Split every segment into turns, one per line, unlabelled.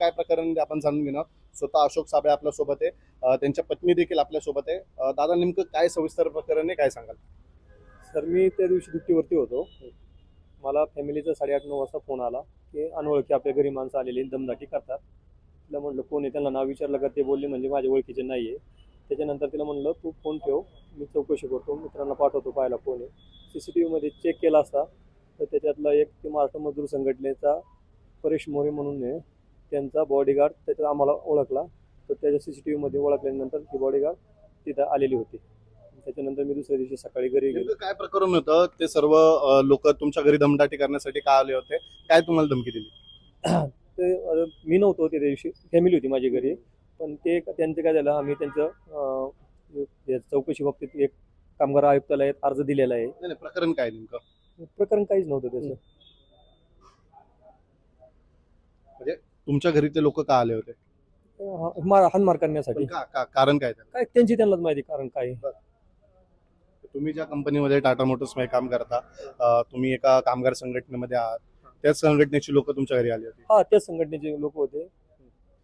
काय प्रकरण आपण जाणून घेणार स्वतः अशोक साबळे आपल्यासोबत आहे. त्यांच्या पत्नी देखील आपल्यासोबत आहे. दादा नेमकं काय सविस्तर प्रकरण आहे काय सांगाल?
सर मी त्या दिवशी दुट्टीवरती होतो. मला फॅमिलीचा साडेआठ नऊ वाजता फोन आला की अनोळखी आपल्या घरी माणसं आलेली दमदाटी करतात. तिला म्हणलं कोण आहे? त्यांना नाव विचारलं का ते बोलले म्हणजे माझ्या ओळखीचे नाही आहे. त्याच्यानंतर तिला म्हणलं तू फोन ठेव मी चौकशी करतो मित्रांना पाठवतो पाहायला कोण आहे. सी सी टी व्हीमध्ये चेक केला असता. तर त्याच्यातला एक ते महाराष्ट्र मजदूर संघटनेचा परेश मोरे म्हणून आहे. त्यांचा बॉडीगार्ड त्याच्यात आम्हाला ओळखला. तर त्याच्या सी सी टी व्हीमध्ये ओळखल्यानंतर ती बॉडीगार्ड तिथं आलेली होती. त्याच्यानंतर मी दुसऱ्या दिवशी सकाळी घरी गेलो.
काय प्रकरण होतं? ते सर्व लोक तुमच्या घरी दमदाटी करण्यासाठी का आले होते? काय तुम्हाला धमकी दिली?
ते मी नव्हतो त्या दिवशी. फॅमिली होती माझी घरी. पण ते त्यांचं काय झालं आम्ही त्यांचं चौकशी बाबतीत एक कामगार आयुक्तालयात अर्ज दिलेला आहे.
प्रकरण काय नेमकं?
प्रकरण काहीच नव्हतं त्याचं.
तुमच्या घरी ते लोक का आले होते?
हा- मार- करण्यासाठी.
पण का का- कारण काय त्याला?
काय त्यांची त्यांनाच माहिती कारण काय? आहे.
तुम्ही ज्या कंपनीमध्ये टाटा मोटर्समध्ये काम करता अं, तुम्ही एका कामगार संघटनेमध्ये आहात. त्याच संघटनेची लोक तुमच्या घरी आली होती.
हा त्याच संघटनेचे लोक होते.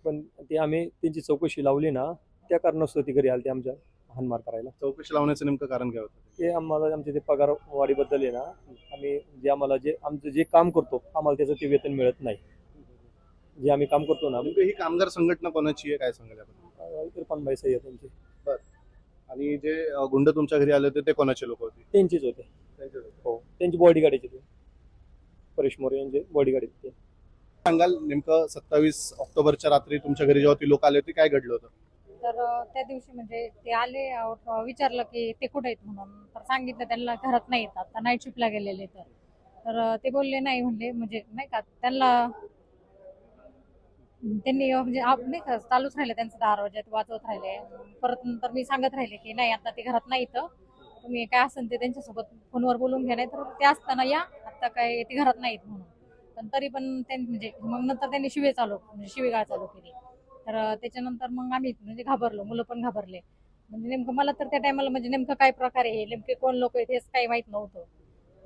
पण ते आम्ही त्यांची चौकशी लावली ना त्या कारणास्तव ती घरी आलते आमच्या हाणमार करायला.
चौकशी लावण्याचं नेमकं कारण काय होतं?
ते आम्हाला आमचे ते पगार वाढीबद्दल आहे ना आम्ही जे आम्हाला जे आमचं जे काम करतो आम्हाला त्याचं ते वेतन मिळत नाही. जे आम्ही काम करतो ना.
नेमकं ही कामगार संघटना कोणाची आहे? काय सांगाल आपण
इरफान भाई सय्यद त्यांचे.
आणि जे अं, गुंड तुमच्या घरी आले होते ते कोणाचे लोक होते?
त्यांचेच होते. हो. त्यांची बॉडीगार्डचे ते. परेश मोरे यांचे बॉडीगार्ड ते.
सांगाल नेमकं सत्तावीस ऑक्टोबरच्या रात्री तुमच्या घरी जेव्हा ती लोक आले होते काय घडलं होतं?
तर अ, त्या दिवशी म्हणजे ते आले अ, विचारलं की ते कुठे आहेत म्हणून. तर सांगितलं त्यांना घरात नाही येतात तर नाईट शिफ्टला गेलेले तर तर अ, ते बोलले नाही म्हणले म्हणजे नाही का त्यांना त्यांनी म्हणजे आप- नाही का चालूच राहिले त्यांचं दरवाज्यात वाजवत राहिले. परत नंतर मी सांगत राहिले की नाही आता ते घरात नाही इथं. तुम्ही काय असेल ते त्यांच्यासोबत फोनवर बोलून घ्या नाही तर ते असताना या आता काय ते घरात नाहीत म्हणून. पण तरी पण त्यांनी म्हणजे मग नंतर त्यांनी शिवे चालू म्हणजे शिवेगाळ चालू केली. तर अं, त्याच्यानंतर मग आम्ही म्हणजे घाबरलो मुलं पण घाबरले. म्हणजे नेमकं मला तर त्या टायमाला म्हणजे नेमकं काय प्रकार आहे नेमके कोण लोक आहेत हेच काही माहीत नव्हतं.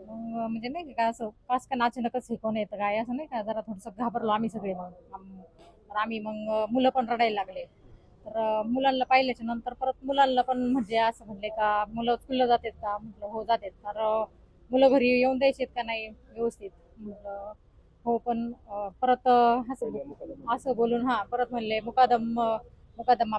मग म्हणजे नाही का असं पास का अचानकच हे कोण येतं काय असं नाही का जरा थोडंसं घाबरलो आम्ही सगळे मग. आम- तर आम्ही मग मुलं पण रडायला लागले. तर अं, मुलांना पाहिल्याच्या नंतर परत मुलांना पण म्हणजे असं म्हणले का मुलं स्कूलला जातात का? म्हटलं हो जातात. तर अं, मुलं घरी येऊन द्यायचेत का नाही? व्यवस्थित. म्हटलं हो पण अं, परत अं, असं असं बोलून हा परत म्हणले मुकादम अं, मुकादम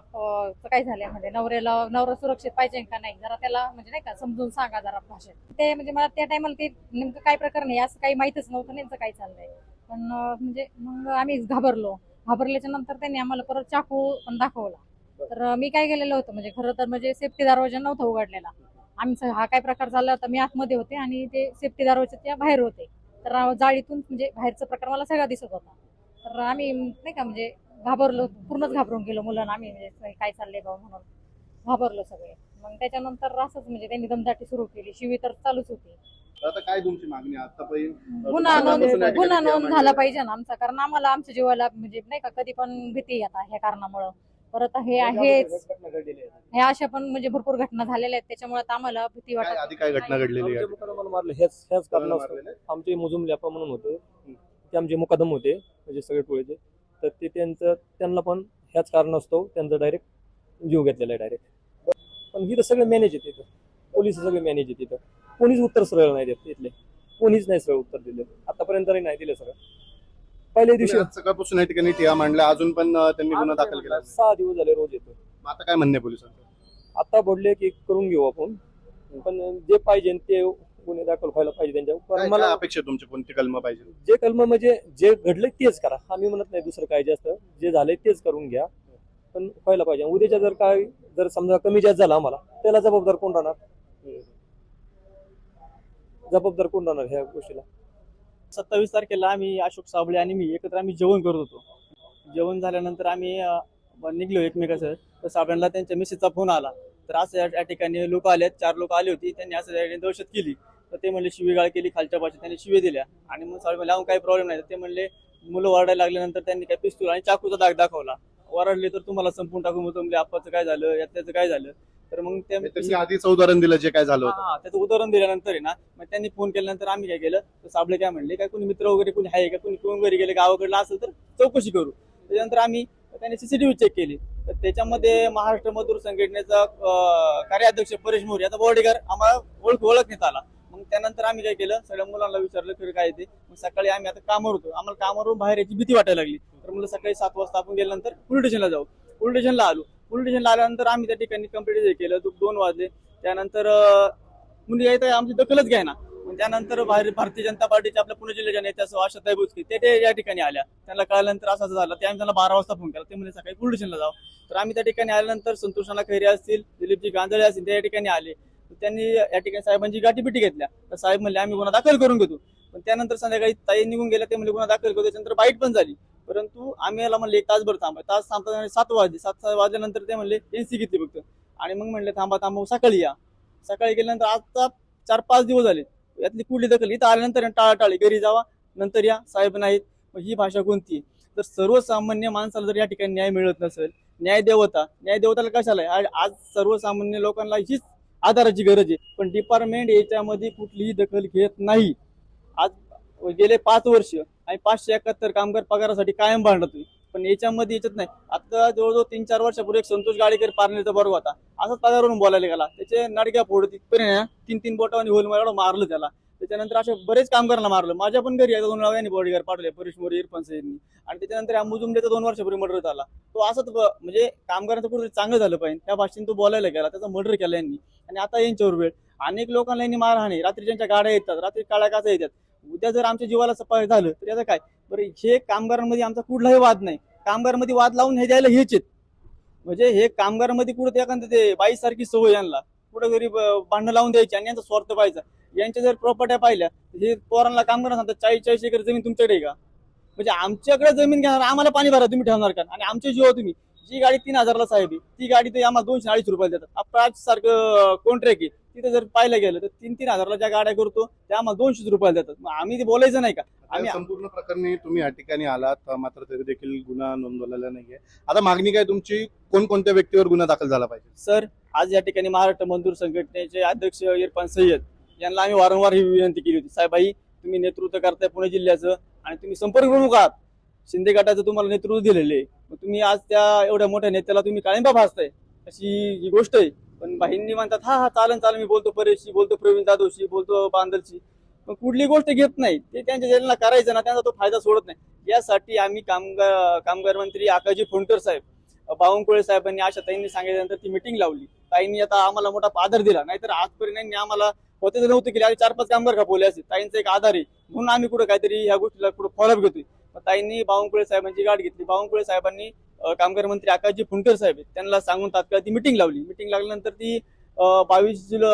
काय झालंय म्हणजे नवऱ्याला नवरा सुरक्षित पाहिजे का नाही? जरा त्याला म्हणजे नाही का समजून सांगा जरा भाषेत. ते म्हणजे मला त्या टायमाला ते नेमकं काय प्रकरण आहे असं काही माहितच नव्हतं नेमकं काय चाललंय. पण म्हणजे मग आम्ही घाबरलो. घाबरल्याच्या नंतर त्यांनी आम्हाला परत चाकू पण दाखवला. तर मी काय केलेलं होतं म्हणजे खरं तर म्हणजे सेफ्टी दरवाजा नव्हता उघडलेला. आमचा हा काय प्रकार झाला होता मी आतमध्ये होते आणि ते सेफ्टी दरवाजाच्या बाहेर होते. तर जाळीतून म्हणजे बाहेरचा प्रकार मला सगळा दिसत होता. तर आम्ही नाही का म्हणजे घाबरलो पूर्णच घाबरून गेलो मुलांना आम्ही म्हणजे काय चाललंय बाबा म्हणून. घाबरलो सगळे. मग त्याच्यानंतर असंच म्हणजे त्यांनी दमदाटी सुरू केली. शिवी तर चालूच होती.
आता काय तुमची मागणी
गुन्हा नोंद गुन्हा नोंद
म्हणजे-
झाला पाहिजे ना आमचा. कारण आम्हाला आमच्या जीवाला म्हणजे नाही का कधी पण भीती आता ह्या कारणामुळं. परत हे आहेच. ह्या अशा पण म्हणजे भरपूर घटना झालेल्या आहेत. त्याच्यामुळे आता आम्हाला भीती
काय
वाटत
आधी काय घटना घडलेली आहे?
मुकादमाला मारलं. ह्याच कारणास्तव
मारलेलं? आहे?
आमचे मुजुम ल्यापा म्हणून होते. ते आमचे मुकादम होते म्हणजे सगळे टोळीचे. तर ते त्यांचं त्यांना पण ह्याच कारणास्तव त्यांचा डायरेक्ट जीव घेतलेला आहे डायरेक्ट पण इथं सगळे मॅनेज आहेत तिथं पोलीस सगळे मॅनेज आहेत तिथं कोणीच उत्तर सरळ नाही देत तिथले कोणीच नाही सरळ उत्तर दिले. आतापर्यंत तरी नाही दिले सगळं पहिल्या दिवशी
सकाळपासून या ठिकाणी टिया मांडल्या. अजून पण त्यांनी गुन्हा दाखल केला.
सहा दिवस झाले रोज येतो
आता काय म्हणणे पोलिसांचं?
आता बोलले की करून घेऊ आपण. पण जे पाहिजे ते गुन्हे दाखल व्हायला पाहिजे त्यांच्यावर
काय
पण
काय
मला
अपेक्षा आहे तुमची? कोणती कलम पाहिजे?
जे कलम म्हणजे जे घडलंय तेच करा. आम्ही म्हणत नाही दुसरं काय जास्त जे झालंय तेच करून घ्या. पण व्हायला पाहिजे. उद्याच्या जर काय जर समजा कमी जास्त झाला आम्हाला त्याला जबाबदार कोण राहणार? जबाबदार कोण राहणार ह्या गोष्टीला?
सत्तावीस तारखेला आम्ही अशोक साबळे आणि मी एकत्र आम्ही जेवण करत होतो. जेवण झाल्यानंतर आम्ही अ, निघलो एकमेकाचं तर साबळ्यांना त्यांच्या मिसेसचा फोन आला. तर असं या या ठिकाणी लोक आले चार लोक आली होती. त्यांनी असं या ठिकाणी दहशत केली. तर ते म्हणले शिवीगाळ केली खालच्या भाषेत त्यांनी शिवे दिल्या. आणि मग साबळे म्हणले "अहो, काही प्रॉब्लेम नाही. तर ते म्हणले मुलं ओरडायला लागल्यानंतर त्यांनी काय पिस्तूल आणि चाकूचा दाग दाखवला. ओरडले तर तुम्हाला संपून टाकू. मग तुमले आप्पाचं काय झालं? यात त्याचं काय झालं? तर मग
त्यांनी आधीच उदाहरण दिलं जे काय झालं
हा त्याचं उदाहरण दिल्यानंतर आहे ना मग त्यांनी फोन केल्यानंतर आम्ही काय केलं तर साबळे काय म्हणले काय कोणी मित्र वगैरे कोणी आहे का? कोणी कोण घरी गेले गावाकडला असेल तर चौकशी करू. त्याच्यानंतर आम्ही त्यांनी सीसीटीव्ही चेक केली. तर त्याच्यामध्ये महाराष्ट्र मजदूर संघटनेचा कार्याध्यक्ष परेश मोरे याचा बॉडीगार्ड आम्हाला ओळख ओळखण्यात आला. मग त्यानंतर आम्ही काय केलं? सगळ्या मुलांना विचारलं खरं काय ते? मग सकाळी आम्ही आता कामावर होतो. आम्हाला कामावरून बाहेर याची भीती वाटायला लागली. तर मुलं सकाळी सात वाजता आपण गेल्यानंतर पोलीस स्टेशनला जाऊ. पोलीस स्टेशनला आलो. पोलीस स्टेशनला आल्यानंतर आम्ही त्या ठिकाणी कंप्लीट हे केलं. दु- दोन वाजले. त्यानंतर मुली काही तर आमची दखलच घ्याय ना त्यानंतर बाहेर भारतीय जनता पार्टीच्या आपल्या पुणे जिल्ह्याच्या नेत्या आशाताई बुचके ते ते या ठिकाणी आल्या. त्यांना कळल्यानंतर असं असं झालं. ते आम्ही त्यांना बारा वाजता फोन केला. ते म्हणजे सकाळी पोलीस स्टेशनला जाऊ. तर आम्ही त्या ठिकाणी आल्यानंतर संतोषाना खैरे असतील दिलीपजी गांधळे असतील ते या ठिकाणी आले. त्यांनी या ठिकाणी साहेबांची गाठीपिटी घेतल्या. तर साहेब म्हणले आम्ही गुन्हा दाखल करून घेतो. पण त्यानंतर संध्याकाळी ताई निघून गेल्या ते म्हणजे गुन्हा दाखल करतो त्याच्यानंतर बाईट पण झाली. परंतु आम्ही याला म्हणले एक तासभर थांबा. तास थांबता सात वाजले. सात वाजल्यानंतर ते म्हणले एनसी घेतली फक्त. आणि मग म्हणले थांबा थांबा सकाळी या. सकाळी गेल्यानंतर आता चार पाच दिवस झाले. यातली कुठली दखल? इथं आल्यानंतर टाळाटाळी. घरी जावा नंतर या. साहेब नाहीत. मग ही भाषा कोणती? तर सर्वसामान्य माणसाला जर या ठिकाणी न्याय मिळत नसेल न्याय देवता न्याय देवताला कशाला आहे? आज सर्वसामान्य लोकांना हीच आधाराची गरज आहे. पण डिपार्टमेंट याच्यामध्ये कुठलीही दखल घेत नाही. आज गेले पाच वर्ष आणि पाचशे एकाहत्तर कामगार पगारासाठी कायम भांडत पण याच्यामध्ये याच्यात नाही. आता जवळजवळ तीन चार वर्षापूर्वी एक संतोष गाडेकर पारण्याचा बरोबर होता. असंच पगारवरून बोलायला गेला. त्याचे नडक्या फोड तिथपर्यंत तीन तीन बोटावानी होल मारलं मारलं त्याला. त्याच्यानंतर अशा बरेच कामगारांना मारलं. माझ्या पण घरी आहे दोन वेळा यांनी बॉडीगार्ड पाठवले परेश मोरे इरफान सईदनी आणि त्याच्यानंतर या मुजुमलेचा दोन वर्षापूर्वी मर्डर झाला. तो असंच म्हणजे कामगारांचं कुठेतरी चांगलं झालं पाहिजे. त्या भाषेने तो बोलायला गेला त्याचा मर्डर केला यांनी. आणि आता यांच्यावर वेळ. अनेक लोकांना यांनी मारहाणी रात्री ज्यांच्या गाड्या येतात रात्री काळ्या काचा येतात. उद्या जर आमच्या जीवाला सफाय झालं तर याचं काय? बरं हे कामगारांमध्ये आमचा कुठलाही वाद नाही. कामगारांमध्ये वाद लावून हे द्यायला हेच आहेत. म्हणजे हे कामगारांमध्ये कुठं ते एखादं ते बाईसारखी सवय यांना. कुठं तरी लावून द्यायची आणि यांचा स्वार्थ पाहायचा. यांच्या जर प्रॉपर्ट्या पाहिल्या हे पोरांना काम करणार सांगतात चाळीस चाळीस एकर जमीन तुमच्याकडे का? म्हणजे आमच्याकडे जमीन घेणार आम्हाला पाणी भरा तुम्ही ठेवणार का? आणि आमचे जीव तुम्ही जी गाडी तीन हजारला साहेब ती गाडी ते आम्हाला दोनशे अडीच रुपयाला देतात. आपण सारखं कॉन्ट्रॅक्ट आहे. तिथे जर पाहायला गेलं तर तीन तीन हजारला ज्या गाड्या करतो त्या आम्हाला दोनशेच रुपयाला देतात. मग आम्ही ते बोलायचं नाही का? आम्ही-
संपूर्ण प्रकरणी तुम्ही या ठिकाणी आलात मात्र तरी देखील गुन्हा नोंदवलेला नाहीये. आता मागणी काय तुमची? कोणकोणत्या व्यक्तीवर गुन्हा दाखल झाला पाहिजे?
सर आज या ठिकाणी महाराष्ट्र मजदूर संघटनेचे अध्यक्ष इरफान सय्यद यांना आम्ही वारंवार ही विनंती केली होती. साहेबाई तुम्ही नेतृत्व करताय पुणे जिल्ह्याचं आणि तुम्ही संपर्क प्रमुख आहात. शिंदे गटाचं तुम्हाला नेतृत्व दिलेले मग तुम्ही आज त्या एवढ्या मोठ्या नेत्याला तुम्ही काळिंबा भासताय अशी ही गोष्ट आहे. पण बाईंनी म्हणतात हा हा चालन चालन मी बोलतो परेशशी बोलतो प्रवीण जाधवशी बोलतो बांदलशी. पण कुठली गोष्ट घेत नाही. ते त्यांच्या ज्यांना करायचं ना त्यांचा तो फायदा सोडत नाही. यासाठी आम्ही कामगार कामगार मंत्री आकाजी फोंडकर साहेब बावनकुळे साहेबांनी अशा ताईंनी सांगितल्यानंतर ती मिटिंग लावली. ताईंनी आता आम्हाला मोठा आधार दिला. नाहीतर आजपर्यंत आम्हाला होते तर नव्हते केले. आम्ही चार पाच कामगार खपवले असते ताईंचा एक आधार आहे. म्हणून आम्ही कुठं काहीतरी ह्या गोष्टीला कुठं फॉलोअप घेतोय. ताईंनी बावनकुळे साहेबांची गाठ घेतली. बावनकुळे साहेबांनी कामगार मंत्री आकाशजी फुंडकर साहेब आहेत, त्यांना सांगून तात्काळ ती मिटिंग लावली. मिटिंग लागल्यानंतर ती बावीस जुलै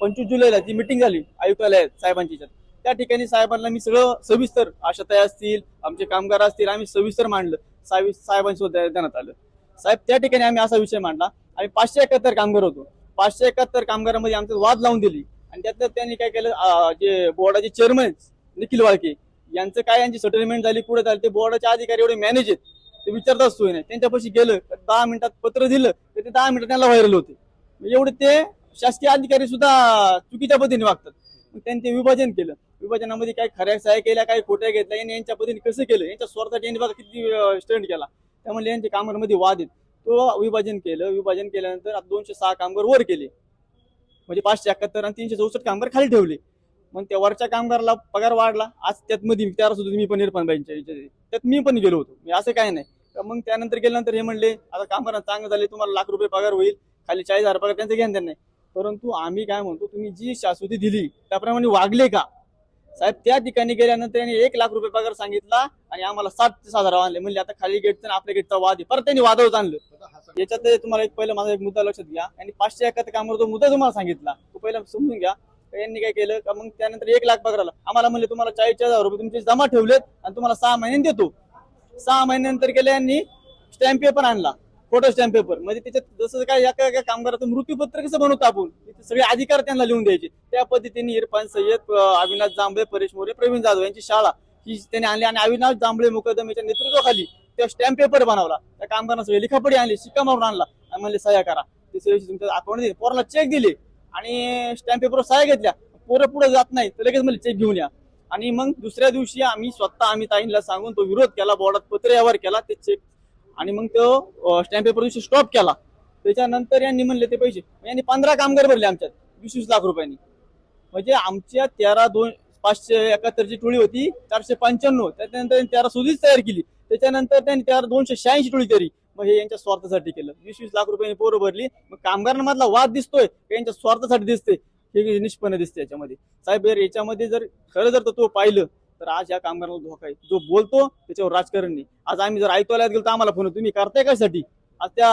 पंचवीस जुलैला ती मिटिंग झाली आयुक्तालयात साहेबांची त्या ठिकाणी साहेबांना मी सगळं सविस्तर आशाताई असतील आमचे कामगार असतील आम्ही सविस्तर मांडलं. साहेब साहेबांसोबत देण्यात आलं. साहेब त्या ठिकाणी आम्ही असा विषय मांडला. आम्ही पाचशे एकाहत्तर कामगार होतो. पाचशे एकाहत्तर कामगारांमध्ये आमचं वाद लावून दिली. आणि त्यातलं त्यांनी काय केलं जे बोर्डाचे चेअरमन निखिल वाळके यांचं काय यांची सेटलमेंट झाली पुढे झाली ते बोर्डाचे अधिकारी एवढे मॅनेज आहेत. ते विचारताच सोय नाही. त्यांच्यापाशी गेलं तर दहा मिनिटात पत्र दिलं तर ते दहा मिनिटात त्यांना व्हायरल होते. एवढे ते शासकीय अधिकारी सुद्धा चुकीच्या पद्धतीने वागतात. मग त्यांनी ते विभाजन केलं. विभाजनामध्ये काही खऱ्या सहाय्या केल्या काही खोट्या घेतल्या. यांनी यांच्या पद्धतीने कसं केलं? यांच्या स्वार्थासाठी यांनी बघा किती स्टंट केला. त्यामुळे यांच्या कामांमध्ये वाद आहेत तो विभाजन केलं. विभाजन केल्यानंतर आता दोनशे सहा कामगार वर केले. म्हणजे पाचशे एकाहत्तर आणि तीनशे चौसष्ट कामगार खाली ठेवले. मग त्या वरच्या कामगाराला पगार वाढला. आज त्यात मध्ये त्याला सुद्धा मी पण निर्पण त्यात मी पण गेलो होतो. असं काय नाही. मग त्यानंतर गेल्यानंतर हे म्हणले आता कामगारांना चांगलं झाले तुम्हाला लाख रुपये पगार होईल खाली चाळीस हजार पगार त्यांचं घेण देणं नाही. परंतु आम्ही काय म्हणतो तुम्ही जी शाश्वती दिली त्याप्रमाणे वागले का? साहेब त्या ठिकाणी गेल्यानंतर त्यांनी एक लाख रुपये पगार सांगितला आणि आम्हाला सात ते सात हजार आणले. म्हणजे आता खाली गेट आपल्या गेटचा वाद आहे. परत त्यांनी वादावर आणलं. याच्यात तुम्हाला एक पहिला माझा एक मुद्दा लक्षात घ्या. आणि पाचशे एकाहत्तर कामावर तो मुद्दा तुम्हाला सांगितला. तो पहिला समजून घ्या. यांनी काय केलं का मग त्यानंतर एक लाख पगार आला. आम्हाला म्हणले तुम्हाला चाळीस हजार रुपये तुमचे जमा ठेवलेत आणि तुम्हाला सहा महिन्यांनी देतो. सहा महिन्यानंतर केलं यांनी स्टॅम्प पेपर आणला फोटो स्टॅम्प पेपर म्हणजे त्याच्यात जसं काय एका एका कामगाराचं मृत्यूपत्र कसं बनवतो आपण? सगळे अधिकार त्यांना लिहून द्यायचे. त्या पद्धतीने इरफान सय्यद अविनाश जांभळे परेश मोरे प्रवीण जाधव यांची शाळा ही त्यांनी आणली आणि अविनाश जांभळे मुकदमेच्या नेतृत्वाखाली त्या स्टॅम्प पेपर बनवला. त्या कामगारांना सगळे लिखापडी आणली शिक्का मारून आणला आणि म्हणले सह्या करा. ते सगळे तुमच्या अकाउंट दिली पोराला चेक दिले आणि स्टॅम्प पेपर सह्या घेतल्या. पोरं पुढे जात नाही तर लगेच म्हणजे चेक घेऊन या. आणि मग दुसऱ्या दिवशी आम्ही स्वतः आम्ही ताईंना सांगून तो विरोध केला बोर्डात पत्र व्यवहार केला ते चेक आणि मग तो स्टॅम्प पेपर दिवशी स्टॉप केला. त्याच्यानंतर यांनी म्हणले ते पैसे. यांनी पंधरा कामगार भरले आमच्यात वीस वीस लाख रुपयांनी. म्हणजे आमच्या तेरा दोन पाचशे एकाहत्तरची टोळी होती चारशे पंच्याण्णव. त्याच्यानंतर त्यांनी तेरा सुधीच तयार केली. त्याच्यानंतर त्यांनी तेरा दोनशे शहाऐंशी टोळी तरी. मग हे यांच्या स्वार्थासाठी केलं. वीस वीस लाख रुपयांनी पोरं भरली. मग कामगारांमधला वाद दिसतोय यांच्या स्वार्थासाठी दिसते हे निष्पन्न दिसते याच्यामध्ये. साहेब यार याच्यामध्ये जर खरं जर तो पाहिलं तर आज या कामगारांना धोका आहे. जो बोलतो त्याच्यावर राजकारण नाही. आज आम्ही जर ऐकवायला गेलो तर आम्हाला फोन तुम्ही करताय कशासाठी? आज त्या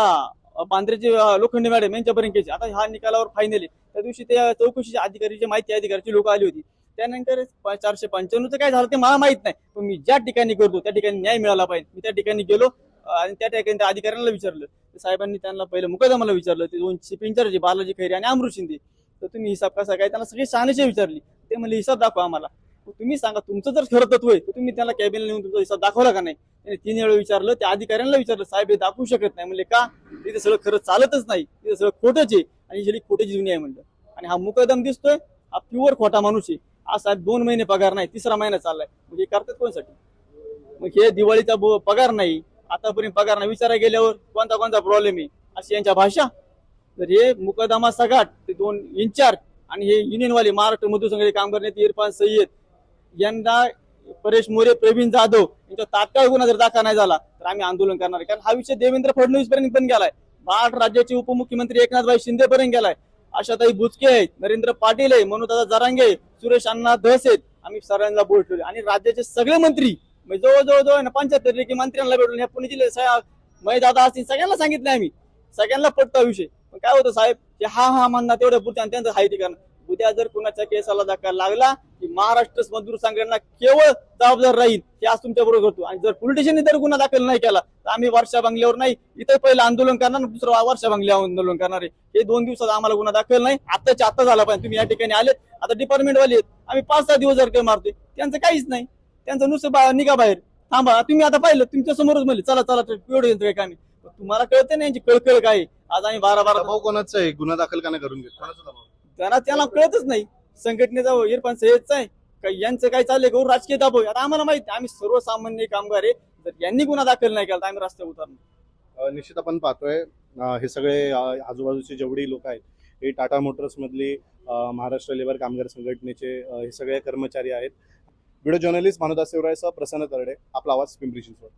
अ, पांढरेचे लोखंडे मॅडम यांच्यापर्यंत केस आता ह्या निकालावर फायनल आहे. त्या दिवशी त्या चौकशीच्या अधिकारीचे माहिती अधिकारीची लोक आली होती त्यानंतर चारशे पंच्याण्णवचं काय झालं ते मला माहीत नाही. पण मी ज्या ठिकाणी करतो त्या ठिकाणी न्याय मिळाला पाहिजे. मी त्या ठिकाणी गेलो आणि त्या ठिकाणी त्या अधिकाऱ्यांना विचारलं. तर साहेबांनी त्यांना पहिलं मुकदमाला विचारलं. ते दोन शिपिंग चार्ज बालाजी खैरे आणि अमृत शिंदे. तर तुम्ही हिसाब कसा काय? त्यांना सगळी शहानिशे विचारली. ते म्हणले हिसाब दाखवा आम्हाला. तुम्ही सांगा तुमचं जर खरं तत्व आहे तर तुम्ही त्याला कॅबिनला नेऊन तुमचा हिसाब दाखवला का नाही? त्याने तीन वेळा विचारलं त्या अधिकाऱ्यांना विचारलं साहेब हे दाखवू शकत नाही. म्हणले का? तिथे सगळं खरं चालतच नाही. तिथे सगळं खोटंच आहे आणि ही सगळी जुनी आहे म्हणलं. आणि हा मुकदम दिसतोय हा प्युअर खोटा माणूस आहे. आज साहेब दोन महिने पगार नाही तिसरा महिना चाललाय. म्हणजे हे करतात कोणासाठी? मग हे दिवाळीचा पगार नाही. आतापर्यंत पगार नाही. विचारा गेल्यावर कोणता कोणता प्रॉब्लेम आहे? अशी यांच्या भाषा? तर हे मुकदमा सगाट ते दोन इन्चार्ज आणि हे युनियनवाले महाराष्ट्र मधून सगळे काम करण्यात इरफान सय्यद. यांना परेश मोरे प्रवीण जाधव यांच्या तात्काळ गुन्हा जर दाखल नाही झाला तर आम्ही आंदोलन करणार आहे. कारण हा विषय देवेंद्र फडणवीस पर्यंत पण गेलाय. महाराष्ट्र राज्याचे उपमुख्यमंत्री एकनाथभाई शिंदे पर्यंत गेलाय. आशाताई बुचके आहेत नरेंद्र पाटील आहे मनोदादा जरांगे आहे, सुरेश अण्णा धस आहेत. आम्ही सरांना बोल ठेवले. आणि राज्याचे सगळे मंत्री म्हणजे जवळजवळ जवळ ना पंच्याहत्तर मंत्र्यांना भेटलो पुणे जिल्ह्यात मय दादा असतील सगळ्यांना सांगितलं आम्ही. सगळ्यांना पटतो हा विषय. पण काय होतं साहेब? की हा हा म्हणणार तेवढ्या पुरते आणि त्यांचं हाय ठिकाण. उद्या जर कुणाच्या केसाला धक्का लागला की महाराष्ट्र मजदूर संघटना केवळ जबाबदार राहील हे आज तुमच्या बरोबर करतो आणि जर पोलिटिशियनने जर गुन्हा दाखल नाही केला तर आम्ही वर्षा बंगल्यावर नाही इथं पहिलं आंदोलन करणार आणि दुसरं वर्षा बंगल्यावर आंदोलन करणार आहे. हे दोन दिवसात आम्हाला गुन्हा दाखल नाही. आताच्या आता झाला पाहिजे. तुम्ही या ठिकाणी आलेत आता डिपार्टमेंट वाले आहेत. आम्ही पाच सहा दिवस जर काही मारतोय त्यांचं काहीच नाही. त्यांचं नुसतं निघा बाहेर. थांबा तुम्ही आता पाहिलं तुमच्या समोरच म्हणले चला चला एवढं यांचं काय तुम्हाला कळते ना यांची कळकळ काय. आज आम्ही बारा बारा
दबाव कोणाचा आहे? गुन्हा दाखल का नाही करून घेत कोणाचा दबाव?
त्यांना त्याला कळतच नाही. संघटनेचा इरफान सय्यदचा आहे. का यांचं काय चाललंय? गौर राजकीय दाबो आता आम्हाला माहिती आहे, आम्ही सर्वसामान्य कामगार आहे. जर यांनी गुन्हा दाखल नाही केला तर आम्ही रस्त्यावर उतरणार.
अ, निश्चित आपण पाहतोय. अ, हे सगळे अ, आजूबाजूची जेवढी लोक आहेत हे टाटा मोटर्स मधली अ, महाराष्ट्र लेबर कामगार संघटनेचे अ, हे सगळे कर्मचारी आहेत. व्हिडिओ जर्नलिस्ट मानुदास शिवरायसह प्रसन्न तरडे. आपला आवाज पिंपरी चिंचवड.